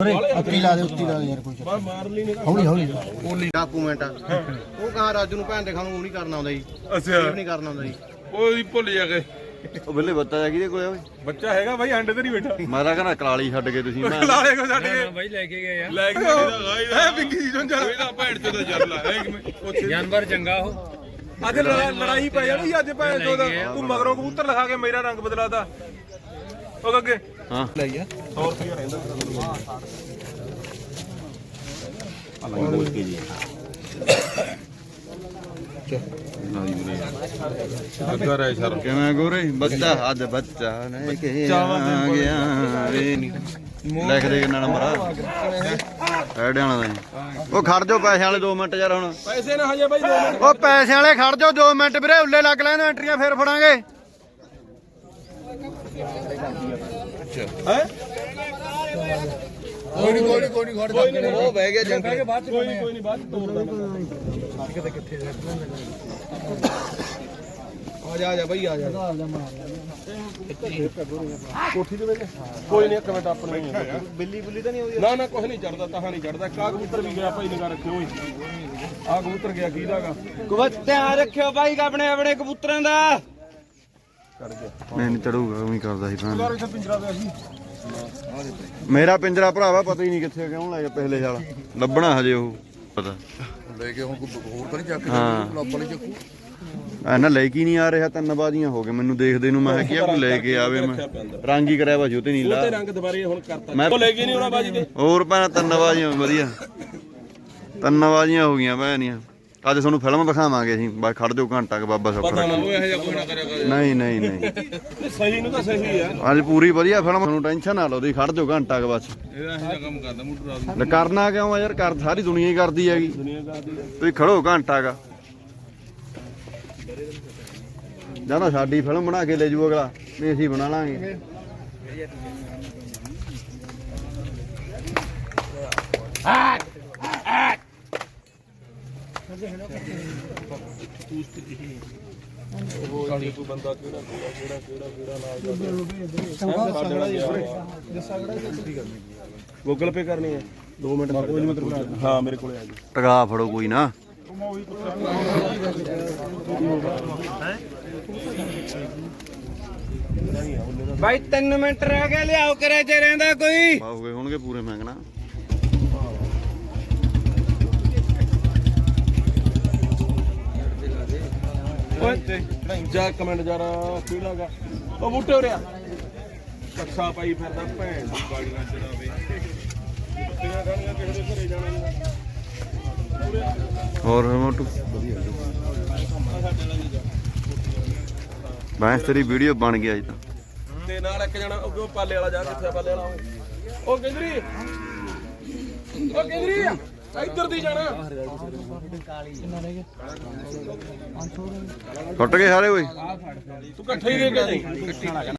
ਉੱਤੀ ਲਾ ਦੇ ਉੱਤੀ ਲਾ ਦੇ ਯਾਰ ਕੋਈ ਚੱਕਰ ਮਾਰ ਲਈ ਨੇ ਹੌਲੀ ਹੌਲੀ। ਓਲੀ ਡਾਕੂਮੈਂਟ ਆ ਉਹ ਕਹਾਂ ਰਾਜੂ ਨੂੰ ਭੈਣ ਦੇ ਖਾਣ ਨੂੰ ਉਹ ਨਹੀਂ ਕਰਨਾ ਆਉਂਦਾ ਜੀ। ਅੱਛਾ। ਇਹ ਨਹੀਂ ਕਰਨਾ ਆਉਂਦਾ ਜੀ। ਉਹ ਹੀ ਭੁੱਲ ਜਾ ਗਏ ਉਹ ਬੱਲੇ ਬੱਤਾ ਜਾ ਕਿਹਦੇ ਕੋਲ ਓਏ? ਬੱਚਾ ਹੈਗਾ ਬਾਈ ਅੰਡੇ ਤੇ ਨਹੀਂ ਬੈਠਾ। ਮਾਰਾ ਕਹਿੰਦਾ ਕਲਾਲੀ ਛੱਡ ਕੇ ਤੁਸੀਂ ਮੈਂ ਲਾਏ ਕੋ ਛੱਡ ਕੇ ਬਾਈ ਲੈ ਕੇ ਗਏ ਆ। ਲੈ ਕੇ ਗਏ ਹੈ ਬਿੱਗੀ ਜੀ ਜੰਜਾ ਇਹਦਾ ਭੈਣ ਚੋਂ ਦਾ ਚੱਲ ਆ। ਉੱਥੇ। ਜਾਨਵਰ ਚੰਗਾ ਉਹ। ਅੱਜ ਲੜਾ- ਲੜਾਈ ਪੈ ਜਾਣੀ ਅੱਜ ਭੈਣ ਚੋਂ ਦਾ ਤੂੰ ਮਗਰੋਂ ਕਬੂਤਰ ਲਿਖਾ ਕੇ ਮੇਰਾ ਰੰਗ ਬਦਲਾਤਾ। ਉਹ ਅੱਗੇ। ਹਾਂ। 100 ਰੁਪਏ ਰਹਿੰਦਾ ਅੱਗਾ ਰਹਿ ਸਰ ਕਿਵੇਂ ਗੋਰੇ? ਬੱਚਾ ਅੱਜ ਬੱਚਾ ਲੈ ਕੇ ਆ ਗਿਆ ਵੇ। ਲਿਖ ਦੇ ਕਿੰਨਾ ਨੰਬਰ ਆ? ਐਡਿਆਂ ਵਾਲਾ ਦਾ ਜੀ। ਉਹ ਖੜ ਜਾਓ ਪੈਸੇ ਵਾਲੇ 2 ਮਿੰਟ ਯਾਰ ਹੁਣ। ਪੈਸੇ ਨਾ ਹਜੇ ਬਾਈ 2 ਮਿੰਟ। ਉਹ ਪੈਸੇ ਵਾਲੇ ਖੜ ਜਾਓ 2 ਮਿੰਟ ਵੀਰੇ ਉੱਲੇ ਲੱਗ ਲੈਣ ਐਂਟਰੀਆਂ ਫੇਰ ਫੜਾਂਗੇ। ਹੈ ਕੋਈ ਨਹੀਂ ਕੋਈ ਨਹੀਂ ਕੋਈ ਨਹੀਂ ਖੜ ਜਾ ਉਹ ਬਹਿ ਗਿਆ ਜੰਗ ਕੋਈ ਨਹੀਂ ਕੋਈ ਨਹੀਂ ਬਾਅਦ ਚ ਤੋੜ ਦਾਂਗਾ ਆ ਜਾ ਆ ਜਾ ਬਈ ਆ ਜਾ ਕੋਠੀ ਦੇ ਵਿੱਚ ਕੋਈ ਨਹੀਂ ਇੱਕ ਮਿੰਟ ਆਪਣੇ ਬਿੱਲੀ ਬੁੱਲੀ ਤਾਂ ਨਹੀਂ ਆਉਂਦੀ ਨਾ ਨਾ ਕੁਝ ਨਹੀਂ ਚੜਦਾ ਤਾਹਾਂ ਨਹੀਂ ਚੜਦਾ। ਕਾ ਕਬੂਤਰ ਵੀ ਗਿਆ, ਭਾਈ ਨਿਗਾ ਰੱਖਿਓ ਆ ਕਬੂਤਰ ਗਿਆ ਕਿਹਦਾਗਾ ਧਿਆਨ ਰੱਖਿਓ ਬਾਈ ਆਪਣੇ ਆਪਣੇ ਕਬੂਤਰਾਂ ਦਾ। ਚੜ ਗਿਆ ਨਹੀਂ ਨਹੀਂ ਚੜੂਗਾ ਉਹੀ ਕਰਦਾ ਸੀ ਭੈਣ। ਯਾਰ ਇੱਥੇ ਪਿੰਜਰਾ ਪਿਆ ਸੀ। ਮੇਰਾ ਪਿੰਜਰਾ ਭਰਾਵਾ ਪਤਾ ਹੀ ਨਹੀਂ ਕਿੱਥੇ ਕਿਉਂ ਲੈ ਗਿਆ ਪਹਿਲੇ ਸਾਲ ਲੱਭਣਾ ਹਜੇ ਉਹ ਪਤਾ। ਲੈ ਕੇ ਹੁਣ ਕੋਈ ਹੋਰ ਤਾਂ ਨਹੀਂ ਚੱਕ ਹਾਂ। ਲੱਭਣ ਚੱਕੂ। ਐਨਾ ਲੈ ਕੇ ਹੀ ਨਹੀਂ ਆ ਰਿਹਾ ਤਿੰਨ ਬਾਜ਼ੀਆਂ ਹੋ ਗਏ। ਮੈਨੂੰ ਦੇਖਦੇ ਨੂੰ ਮੈਂ ਕਿਹਾ ਕੋਈ ਲੈ ਕੇ ਆਵੇ ਮੈਂ? ਰੰਗ ਹੀ ਕਰਿਆ ਵਾ ਜੋਤੇ ਨੀਲਾ ਤੇ ਰੰਗ ਦੁਬਾਰੇ ਹੁਣ ਕਰਤਾ। ਮੈਂ- ਉਹ ਲੈ ਕੇ ਨਹੀਂ ਆਉਣਾ ਬਾਜੀ ਤੇ। ਹੋਰ ਭੈਣ ਤਿੰਨ ਬਾਜ਼ੀਆਂ ਵਧੀਆ। ਤਿੰਨ ਬਾਜ਼ੀਆਂ ਹੋ ਗਈਆਂ ਭੈਣੀਆਂ। ਅੱਜ ਤੁਹਾਨੂੰ ਫਿਲਮ ਦਿਖਾਵਾਂਗੇ ਅਸੀਂ। ਬਸ ਖੜ ਜਾਓ ਘੰਟਾ ਕ ਬਾਬਾ ਪਤਾ ਸਫਰ ਨਾ ਉਹ ਇਹੋ ਜਿਹਾ ਕੋਈ ਨਾ ਕਰਿਆ ਕਰ ਨਹੀਂ ਨਹੀਂ ਨਹੀਂ। ਸਹੀ ਨੂੰ ਤਾਂ ਸਹੀ ਆ। ਅੱਜ ਪੂਰੀ ਵਧੀਆ ਫਿਲਮ ਤੁਹਾਨੂੰ ਟੈਨਸ਼ਨ ਨਾ ਲਓ ਤੁਸੀਂ ਖੜ ਜਾਓ ਘੰਟਾ ਕ ਬਸ। ਇਹਦਾ ਇਹੋ ਜਿਹਾ ਕੰਮ ਕਰਦਾ ਮੁੱਢ ਰਾਤ ਲੈ ਕਰਨਾ ਕਿਉਂ ਆ ਯਾਰ? ਕਰ ਸਾਰੀ ਦੁਨੀਆ ਹੀ ਕਰਦੀ ਹੈਗੀ। ਦੁਨੀਆ ਕਰਦੀ ਤੁਸੀਂ ਖੜੋ ਘੰਟਾ ਕ। ਜਾਂ ਤਾਂ ਸਾਡੀ ਫਿਲਮ ਬਣਾ ਕੇ ਲੈ ਜੂ ਅਗਲਾ। ਨਹੀਂ ਅਸੀਂ ਬਣਾ ਲਾਂਗੇ। ਉਹ ਕੋਈ ਬੰਦਾ ਕਿਹੜਾ ਕਿਹੜਾ ਕਿਹੜਾ ਕਿਹੜਾ ਕਿਹੜਾ ਨਾਲ ਜਾਂਦਾ ਗੂਗਲ ਪੇ ਕਰਨੀ ਹੈ। 2 ਮਿੰਟ ਕੋਈ ਨਹੀਂ ਮਤਲਬ ਹਾਂ ਮੇਰੇ ਕੋਲੇ ਆ ਜੀ ਟਗਾ ਫੜੋ ਕੋਈ ਨਾ। ਬਾਈ 3 ਮਿੰਟ ਰਹਿ ਗਏ ਲਿਆਓ ਕਰੇ ਜੇ ਰਹਿੰਦਾ ਕੋਈ। ਪਾਉਗੇ ਹੋਣਗੇ ਪੂਰੇ ਮੰਗਣਾ ਓਏ ਜਾ ਕਮੈਂਟ ਜਰਾ ਕਿਹੜਾਗਾ ਉਹ ਬੂਟੇ ਉਰਿਆ ਕੱਛਾ ਪਾਈ ਫਿਰਦਾ ਭੈਣ ਦੀ ਬਾੜੀਆਂ ਚੜਾਵੇ। ਪੱਤੀਆਂ ਖਾਣੀਆਂ ਕਿਸੇ ਦੇ ਘਰੇ ਜਾਣਾ ਨਹੀਂ ਹੋਰ ਮੋਟੂ? ਬੈਂਸ ਤੇਰੀ ਵੀਡੀਓ ਬਣ ਗਿਆ ਅੱਜ ਤਾਂ। ਤੇ ਨਾਲ ਇੱਕ ਜਣਾ ਉਹ ਪਾਲੇ ਵਾਲਾ ਜਾ ਕਿੱਥੇ ਪਾਲੇ ਵਾਲਾ ਉਹ? ਕਿੰਦਰੀ ਉਹ ਕਿੰਦਰੀ ਆ? ਇੱਧਰ ਦੀ ਜਾਣਾ। ਫੁੱਟ ਗਏ ਸਾਰੇ ਓਏ। ਤੂੰ ਇਕੱਠੇ ਹੀ ਰਹਿ ਕੇ ਜਾਈਂ।